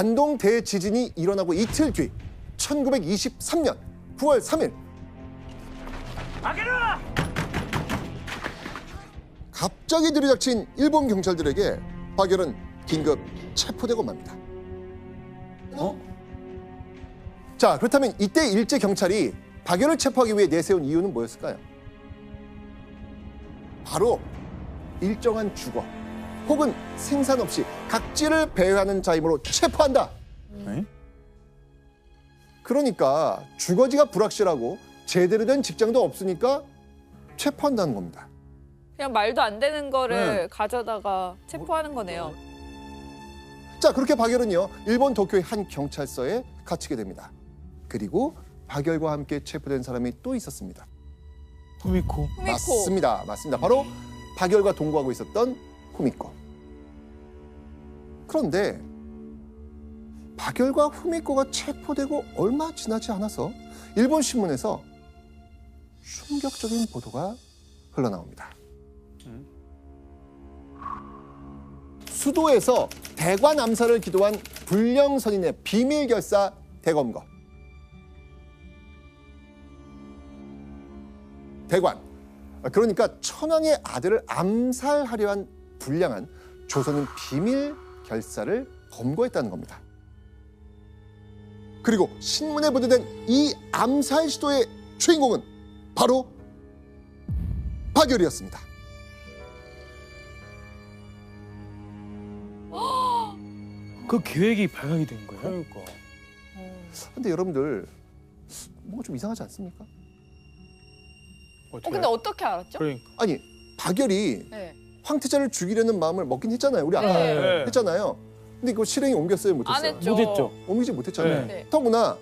관동 대지진이 일어나고 이틀 뒤 1923년 9월 3일 갑자기 들이닥친 일본 경찰들에게 박열은 긴급 체포되고 맙니다. 어? 자 그렇다면 이때 일제 경찰이 박열을 체포하기 위해 내세운 이유는 뭐였을까요? 바로 일정한 주거 혹은 생산 없이 각지를 배회하는 자임으로 체포한다. 에? 그러니까 주거지가 불확실하고 제대로 된 직장도 없으니까 체포한다는 겁니다. 그냥 말도 안 되는 거를 네. 가져다가 체포하는 거네요. 자 그렇게 박열은요 일본 도쿄의 한 경찰서에 갇히게 됩니다. 그리고 박열과 함께 체포된 사람이 또 있었습니다. 후미코. 후미코. 맞습니다. 맞습니다. 바로 박열과 동거하고 있었던 후미코. 그런데 박열과 후미코가 체포되고 얼마 지나지 않아서 일본 신문에서 충격적인 보도가 흘러나옵니다. 수도에서 대관 암살을 기도한 불령 선인의 비밀 결사 대검거. 대관. 그러니까 천황의 아들을 암살하려 한 불량한 조선인 비밀 결사를 검거했다는 겁니다. 그리고 신문에 보도된 이 암살 시도의 주인공은 바로 박열이었습니다. 그 계획이 발각이 된 거예요? 그러니까. 근데 여러분들 뭔가 좀 이상하지 않습니까? 어, 근데 어떻게 알았죠? 그러니까. 아니 박열이 네. 황태자를 죽이려는 마음을 먹긴 했잖아요. 우리 아까 네. 했잖아요. 근데 그거 실행이 옮겼어요, 못했어요? 안 했죠. 못했죠. 옮기지 못했잖아요. 네. 더구나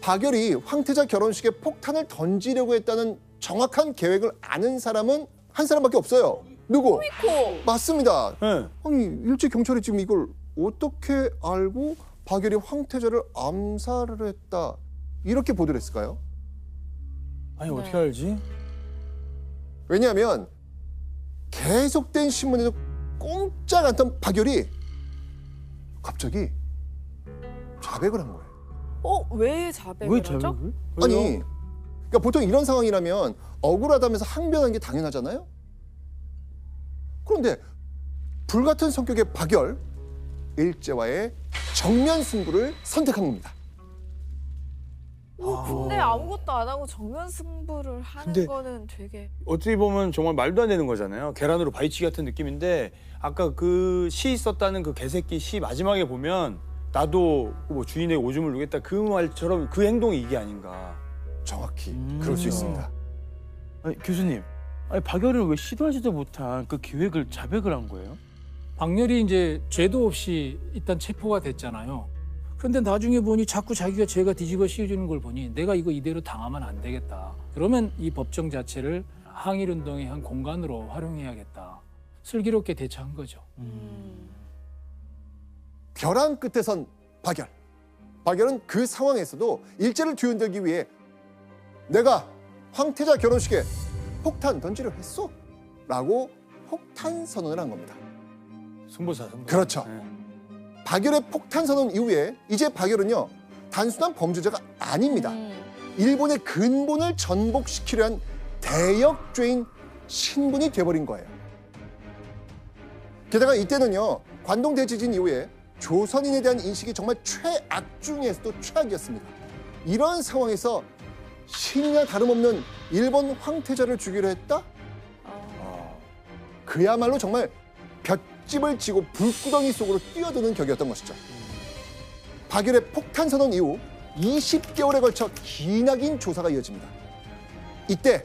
박열이 황태자 결혼식에 폭탄을 던지려고 했다는 정확한 계획을 아는 사람은 한 사람밖에 없어요. 누구? 후미코. 맞습니다. 네. 아니 일제 경찰이 지금 이걸 어떻게 알고 박열이 황태자를 암살을 했다 이렇게 보도를 했을까요? 아니 어떻게 네. 알지? 왜냐하면 계속된 신문에도 꼼짝 않던 박열이 갑자기 자백을 한 거예요. 어, 왜 자백을 왜 하죠? 자백을? 아니? 그러니까 보통 이런 상황이라면 억울하다면서 항변하는 게 당연하잖아요. 그런데 불같은 성격의 박열 일제와의 정면 승부를 선택한 겁니다. 어, 근데 아무것도 안 하고 정면 승부를 하는 근데- 거는 되게 어떻게 보면 정말 말도 안 되는 거잖아요. 계란으로 바위치기 같은 느낌인데 아까 그시 썼다는 그 개새끼 시 마지막에 보면 나도 뭐 주인의 오줌을 누겠다 그 말처럼 그 행동이 이게 아닌가. 정확히 음. 그럴 수 있습니다. 아니 교수님, 아니 박열을 왜 시도하지도 못한 그 계획을 자백을 한 거예요? 박렬이 이제 죄도 없이 일단 체포가 됐잖아요. 그런데 나중에 보니 자꾸 자기가 죄가 뒤집어 씌워주는 걸 보니 내가 이거 이대로 당하면 안 되겠다. 그러면 이 법정 자체를 항일운동의 한 공간으로 활용해야겠다. 슬기롭게 대처한 거죠. 벼랑 끝에 선 박열. 박열은 그 상황에서도 일제를 뒤흔들기 위해 내가 황태자 결혼식에 폭탄 던지려 했어. 라고 폭탄 선언을 한 겁니다. 승부사 승부사. 그렇죠. 네. 박열의 폭탄 선언 이후에 이제 박열은요 단순한 범죄자가 아닙니다. 음. 일본의 근본을 전복시키려 한 대역죄인 신분이 돼버린 거예요. 게다가 이때는요 관동 대지진 이후에 조선인에 대한 인식이 정말 최악 중에서도 최악이었습니다. 이런 상황에서 신이나 다름없는 일본 황태자를 죽이려 했다? 어. 그야말로 정말 볏집을 지고 불구덩이 속으로 뛰어드는 격이었던 것이죠. 박열의 폭탄 선언 이후 20개월에 걸쳐 기나긴 조사가 이어집니다. 이때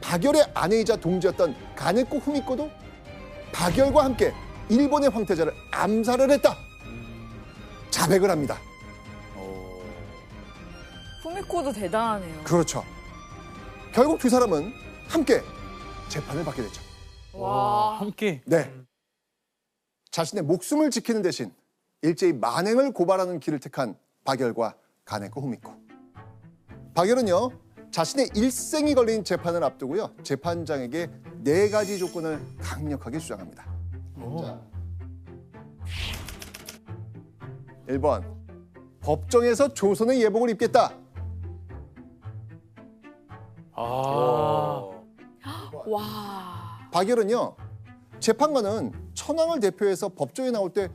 박열의 아내이자 동지였던 가네코 후미코도 박열과 함께 일본의 황태자를 암살을 했다. 자백을 합니다. 어. 후미코도 대단하네요. 그렇죠. 결국 두 사람은 함께 재판을 받게 되죠. 와. 함께. 네. 자신의 목숨을 지키는 대신 일제히 만행을 고발하는 길을 택한 박열과 가네코 후미코. 박열은요 자신의 일생이 걸린 재판을 앞두고요 재판장에게 네 가지 조건을 강력하게 주장합니다. 자, 1번 법정에서 조선의 예복을 입겠다. 아. 와. 박열은요 재판관은 천황을 대표해서 법정에 나올 때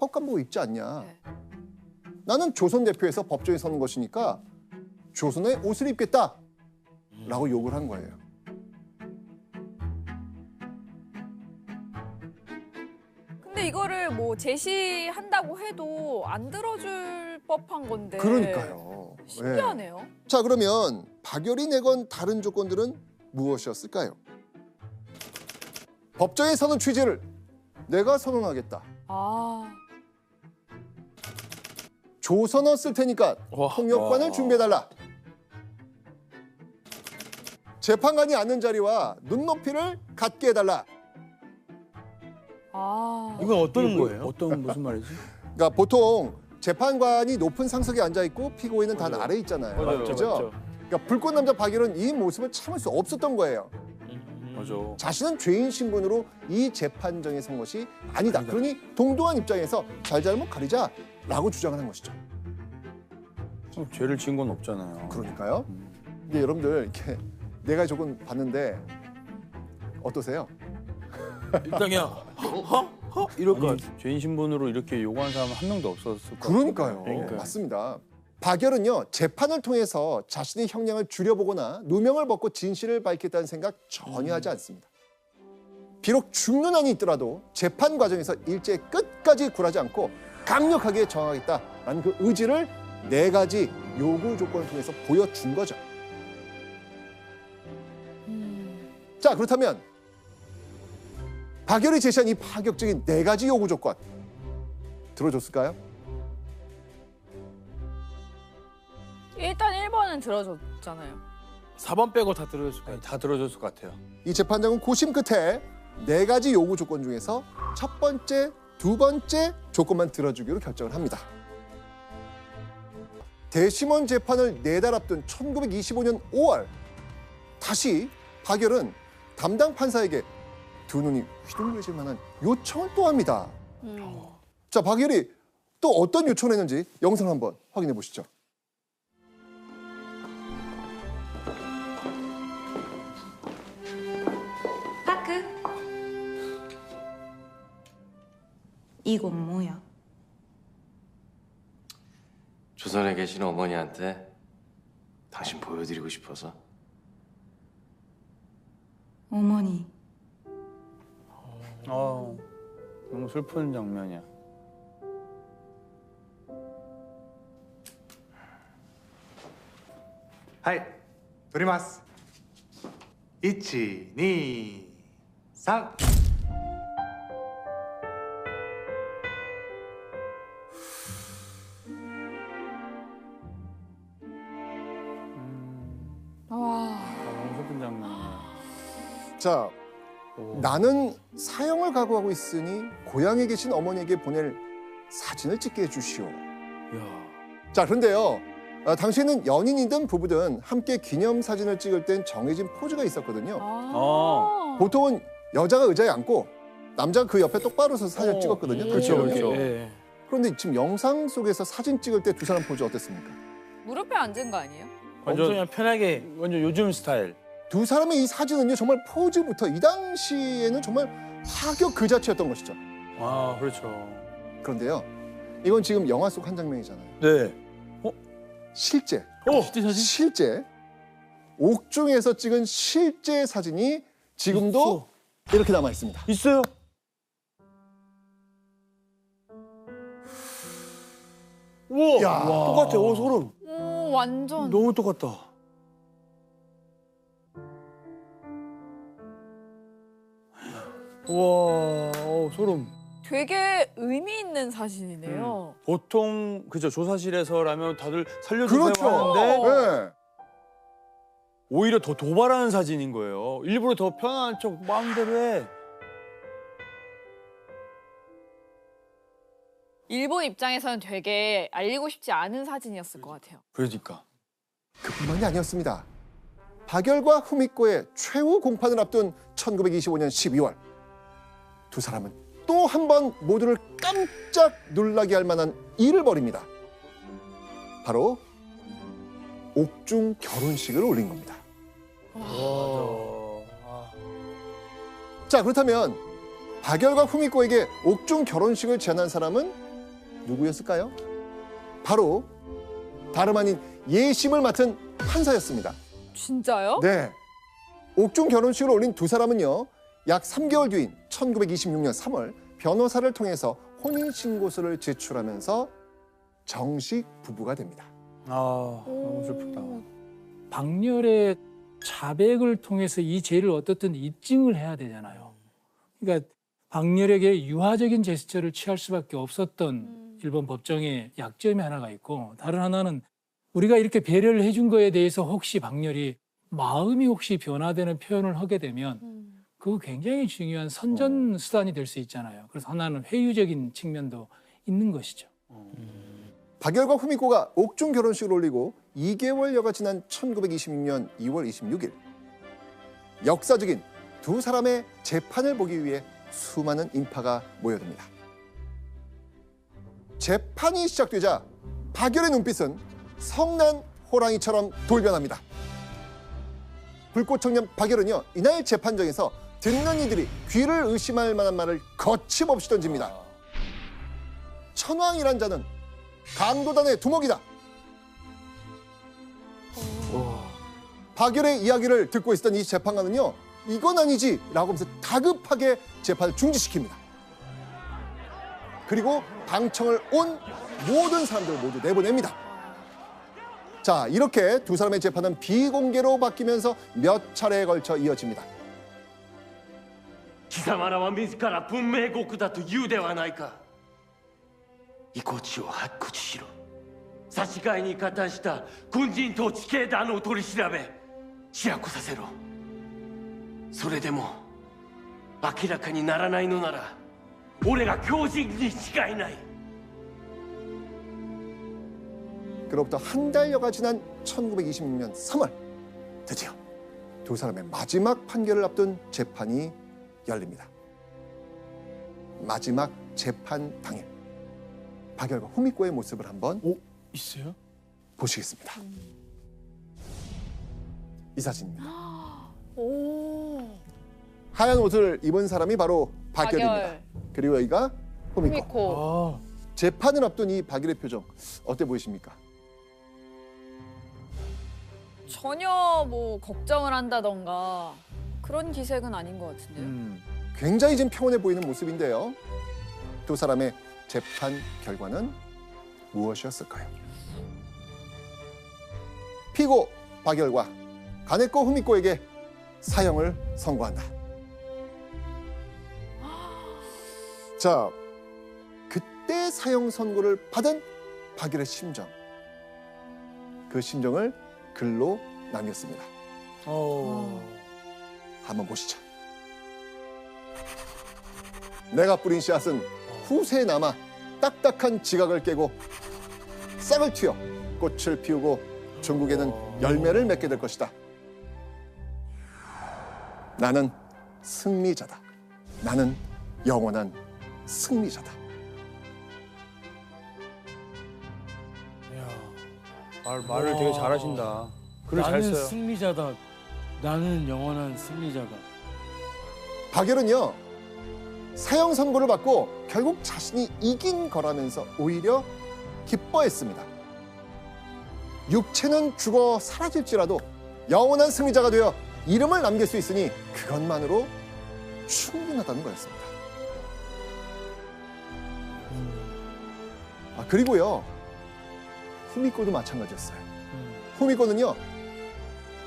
헛간복 입지 않냐. 네. 나는 조선 대표해서 법정에 서는 것이니까 조선의 옷을 입겠다. 라고 욕을 한 거예요. 근데 이거를 뭐 제시한다고 해도 안 들어줄 법한 건데. 그러니까요. 예. 신기하네요. 자 그러면 박열이 내건 다른 조건들은 무엇이었을까요? 법정에 서는 취지를 내가 선언하겠다. 아. 조선어 쓸 테니까 와. 통역관을 와. 준비해달라. 재판관이 앉는 자리와 눈높이를 같게 해달라. 아. 이건 어떤 거예요? 어떤 무슨 말이지? 그러니까 보통 재판관이 높은 상석에 앉아 있고 피고인은 다 맞아요. 아래 있잖아요. 맞아요, 그죠? 맞죠. 그러니까 불꽃 남자 박일은 이 모습을 참을 수 없었던 거예요. 맞아. 자신은 죄인 신분으로 이 재판정에 선 것이 아니다. 그러니 동등한 입장에서 잘잘못 가리자라고 주장을 한 것이죠. 어, 죄를 지은 건 없잖아요. 그러니까요. 음. 근데 여러분들 이렇게 내가 조금 봤는데 어떠세요? 일당이야. 허? 허? 이럴 거 죄인 신분으로 이렇게 요구한 사람 한 명도 없었을 거예요. 그러니까요. 그러니까요. 맞습니다. 박열은요 재판을 통해서 자신의 형량을 줄여보거나 누명을 벗고 진실을 밝겠다는 생각 전혀 하지 않습니다. 비록 죽는 한이 있더라도 재판 과정에서 일제 끝까지 굴하지 않고 강력하게 저항하겠다라는 그 의지를 네 가지 요구 조건을 통해서 보여준 거죠. 음. 자 그렇다면 박열이 제시한 이 파격적인 네 가지 요구 조건 들어줬을까요? 일단 1번은 들어줬잖아요. 4번 빼고 다 들어줬을 거예요. 다 들어줬을 것 같아요. 이 재판장은 고심 끝에 네 가지 요구 조건 중에서 첫 번째, 두 번째 조건만 들어주기로 결정을 합니다. 대심원 재판을 네 달 앞둔 1925년 5월 다시 박열은 담당 판사에게 두 눈이 휘둥그레질 만한 요청을 또 합니다. 음. 자, 박열이 또 어떤 요청을 했는지 영상 한번 확인해 보시죠. 이건 뭐야? 조선에 계신 어머니한테 당신 보여드리고 싶어서 어머니 어 너무 슬픈 장면이야. 하이, 돌리마스. 1, 2, 3. 자, 나는 사형을 각오하고 있으니 고향에 계신 어머니에게 보낼 사진을 찍게 해주시오. 야. 자, 그런데요. 아, 당시에는 연인이든 부부든 함께 기념 사진을 찍을 땐 정해진 포즈가 있었거든요. 아. 어. 보통은 여자가 의자에 앉고 남자가 그 옆에 똑바로 서서 사진을 어. 찍었거든요. 그렇죠, 당시에는요. 그렇죠. 예. 그런데 지금 영상 속에서 사진 찍을 때 두 사람 포즈 어땠습니까? 무릎에 앉은 거 아니에요? 완전 그냥 편하게 완전 요즘 스타일. 두 사람의 이 사진은요 정말 포즈부터 이 당시에는 정말 파격 그 자체였던 것이죠. 아, 그렇죠. 그런데요, 이건 지금 영화 속 한 장면이잖아요. 네. 실제 어, 실제 사진? 실제 옥중에서 찍은 실제 사진이 지금도 이렇게 남아 있습니다. 있어요? 우와, 야. 똑같아. 오, 소름. 오, 완전. 너무 똑같다. 우와, 어, 소름. 되게 의미 있는 사진이네요. 보통 그죠 조사실에서라면 다들 살려주세요 그렇죠. 하는데 네. 오히려 더 도발하는 사진인 거예요. 일부러 더 편안한 척 마음대로 해. 일본 입장에서는 되게 알리고 싶지 않은 사진이었을 것 같아요. 그러니까. 그뿐만이 아니었습니다. 박열과 후미코의 최후 공판을 앞둔 1925년 12월 두 사람은 또 한 번 모두를 깜짝 놀라게 할 만한 일을 벌입니다. 바로 옥중 결혼식을 올린 겁니다. 자 그렇다면 박열과 후미코에게 옥중 결혼식을 제안한 사람은 누구였을까요? 바로 다름 아닌 예심을 맡은 판사였습니다. 진짜요? 네. 옥중 결혼식을 올린 두 사람은요. 약 3개월 뒤인 1926년 3월 변호사를 통해서 혼인 신고서를 제출하면서 정식 부부가 됩니다. 아, 너무 슬프다. 박렬의 자백을 통해서 이 죄를 어떻든 입증을 해야 되잖아요. 그러니까 박렬에게 유화적인 제스처를 취할 수밖에 없었던 일본 법정의 약점이 하나가 있고 다른 하나는 우리가 이렇게 배려를 해준 거에 대해서 혹시 박렬이 마음이 혹시 변화되는 표현을 하게 되면 그거 굉장히 중요한 선전 수단이 될 수 있잖아요. 그래서 하나는 회유적인 측면도 있는 것이죠. 박열과 후미코가 옥중 결혼식을 올리고 2개월여가 지난 1926년 2월 26일 역사적인 두 사람의 재판을 보기 위해 수많은 인파가 모여듭니다. 재판이 시작되자 박열의 눈빛은 성난 호랑이처럼 돌변합니다. 불꽃 청년 박열은요 이날 재판정에서 듣는 이들이 귀를 의심할 만한 말을 거침없이 던집니다. 천왕이란 자는 강도단의 두목이다. 박열의 이야기를 듣고 있었던 이 재판관은요, 이건 아니지 라고 하면서 다급하게 재판을 중지시킵니다. 그리고 방청을 온 모든 사람들을 모두 내보냅니다. 자, 이렇게 두 사람의 재판은 비공개로 바뀌면서 몇 차례에 걸쳐 이어집니다. 貴様らは自ら文明国だと言うではないか遺骨を発掘しろ差し替えに加担した軍人と地形団を取り調べ白子させろそれでも明らかにならないのなら俺が狂人に違いない 그로부터 한 달여가 지난 1926년 3월 드디어 두 사람의 마지막 판결을 앞둔 재판이 열립니다. 마지막 재판 당일 박열과 후미코의 모습을 한번 오, 있어요? 보시겠습니다. 이 사진입니다. 오. 하얀 옷을 입은 사람이 바로 박열입니다. 박열. 그리고 여기가 후미코. 후미코. 아, 재판을 앞둔 이 박열의 표정 어때 보이십니까? 전혀 뭐 걱정을 한다던가 그런 기색은 아닌 것 같은데요. 음. 굉장히 지금 평온해 보이는 모습인데요. 두 사람의 재판 결과는 무엇이었을까요? 피고 박열과 가네코 후미코에게 사형을 선고한다. 자, 그때 사형 선고를 받은 박열의 심정. 그 심정을 글로 남겼습니다. 어. 한번 보시죠. 내가 뿌린 씨앗은 후세에 남아 딱딱한 지각을 깨고 싹을 틔어 꽃을 피우고 중국에는 열매를 맺게 될 것이다. 나는 승리자다. 나는 영원한 승리자다. 야, 말, 말을 되게 잘하신다. 글을 잘 나는 써요. 승리자다. 나는 영원한 승리자다. 박열은요 사형 선고를 받고 결국 자신이 이긴 거라면서 오히려 기뻐했습니다. 육체는 죽어 사라질지라도 영원한 승리자가 되어 이름을 남길 수 있으니 그것만으로 충분하다는 거였습니다. 아 그리고요 후미코도 마찬가지였어요. 후미코는요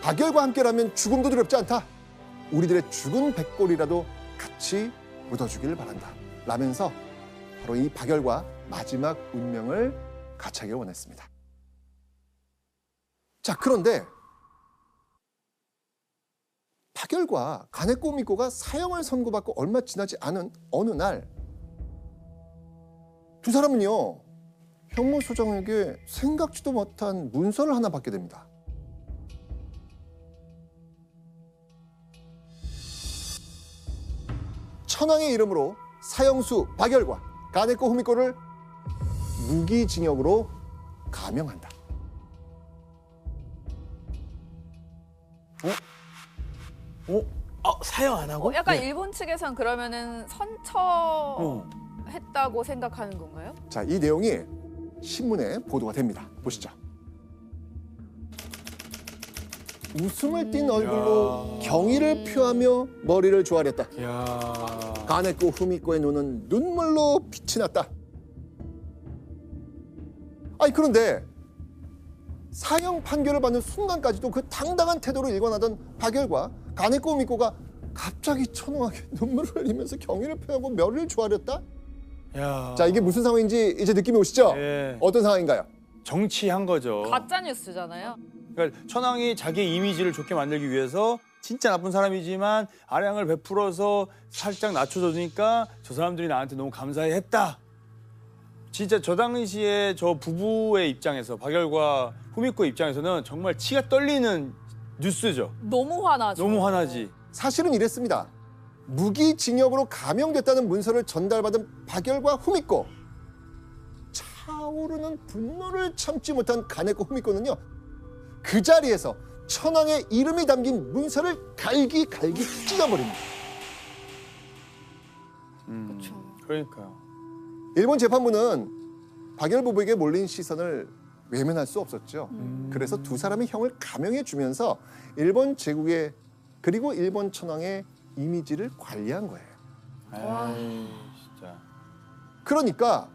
박열과 함께라면 죽음도 두렵지 않다. 우리들의 죽은 백골이라도 같이 묻어주기를 바란다. 라면서 바로 이 박열과 마지막 운명을 같이하길 원했습니다. 자, 그런데 박열과 가네코 미코가 사형을 선고받고 얼마 지나지 않은 어느 날 두 사람은요 형무소장에게 생각지도 못한 문서를 하나 받게 됩니다. 천황의 이름으로 사형수 박열과 가네코 후미코를 무기징역으로 감형한다. 어? 아 사형 안 하고? 어, 약간 일본 측에선 그러면은 선처했다고 생각하는 건가요? 자, 이 내용이 신문에 보도가 됩니다. 보시죠. 웃음을 띤 얼굴로 경의를 표하며 머리를 조아렸다. 야. 가네코 후미코의 눈은 눈물로 빛이 났다. 아니 그런데 사형 판결을 받는 순간까지도 그 당당한 태도로 일관하던 박열과 가네코 후미코가 갑자기 천황하게 눈물을 흘리면서 경의를 표하고 머리를 조아렸다. 야. 자 이게 무슨 상황인지 이제 느낌이 오시죠? 예. 어떤 상황인가요? 정치한 거죠. 가짜 뉴스잖아요. 그러니까 천황이 자기 이미지를 좋게 만들기 위해서 진짜 나쁜 사람이지만 아량을 베풀어서 살짝 낮춰주니까 저 사람들이 나한테 너무 감사해했다. 진짜 저 당시에 저 부부의 입장에서 박열과 후미코 입장에서는 정말 치가 떨리는 뉴스죠. 너무 화나죠. 너무 화나지. 사실은 이랬습니다. 무기징역으로 감형됐다는 문서를 전달받은 박열과 후미코. 차오르는 분노를 참지 못한 가네코 후미코는요. 그 자리에서 천황의 이름이 담긴 문서를 갈기갈기 찢어버립니다. 그렇죠. 그러니까요. 일본 재판부는 박열 부부에게 몰린 시선을 외면할 수 없었죠. 그래서 두 사람의 형을 감형해 주면서 일본 제국의 그리고 일본 천황의 이미지를 관리한 거예요. 에이, 진짜. 그러니까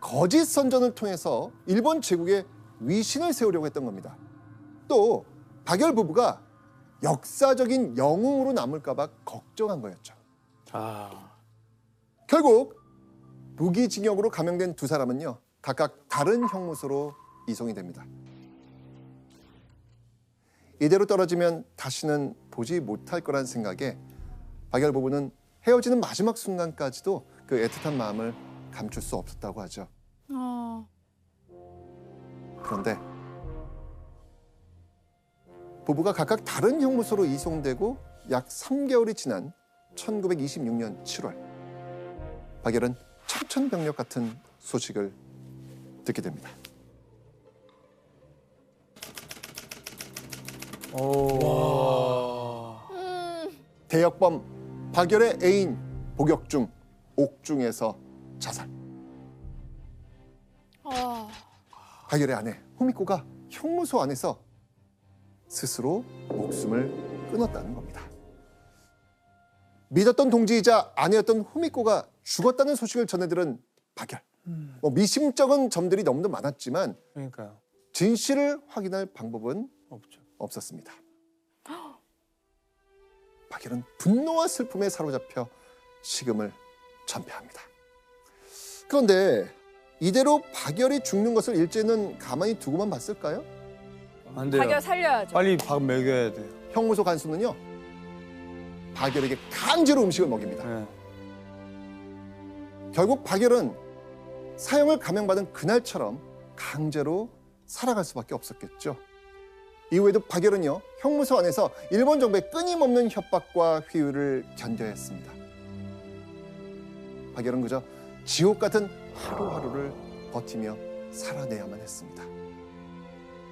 거짓 선전을 통해서 일본 제국에 위신을 세우려고 했던 겁니다. 또 박열 부부가 역사적인 영웅으로 남을까봐 걱정한 거였죠. 아. 결국 무기징역으로 감형된 두 사람은요 각각 다른 형무소로 이송이 됩니다. 이대로 떨어지면 다시는 보지 못할 거란 생각에 박열 부부는 헤어지는 마지막 순간까지도 그 애틋한 마음을 감출 수 없었다고 하죠. 어. 그런데 부부가 각각 다른 형무소로 이송되고 약 3개월이 지난 1926년 7월 박열은 청천벽력 같은 소식을 듣게 됩니다. 대역범 박열의 애인 복역중 옥중에서 자살. 아. 박열의 아내 후미코가 형무소 안에서 스스로 목숨을 끊었다는 겁니다. 믿었던 동지이자 아내였던 후미코가 죽었다는 소식을 전해들은 박열. 뭐 미심쩍은 점들이 너무도 많았지만 그러니까요. 진실을 확인할 방법은 없죠. 없었습니다. 박열은 분노와 슬픔에 사로잡혀 식음을 전폐합니다. 그런데 이대로 박열이 죽는 것을 일제는 가만히 두고만 봤을까요? 안 돼요. 박열 살려야죠. 빨리 밥 먹여야 돼요. 형무소 간수는요 박열에게 강제로 음식을 먹입니다. 네. 결국 박열은 사형을 감형받은 그날처럼 강제로 살아갈 수밖에 없었겠죠. 이후에도 박열은요 형무소 안에서 일본 정부의 끊임없는 협박과 회유를 견뎌야 했습니다. 박열은 그저 지옥 같은 하루하루를 버티며 살아내야만 했습니다.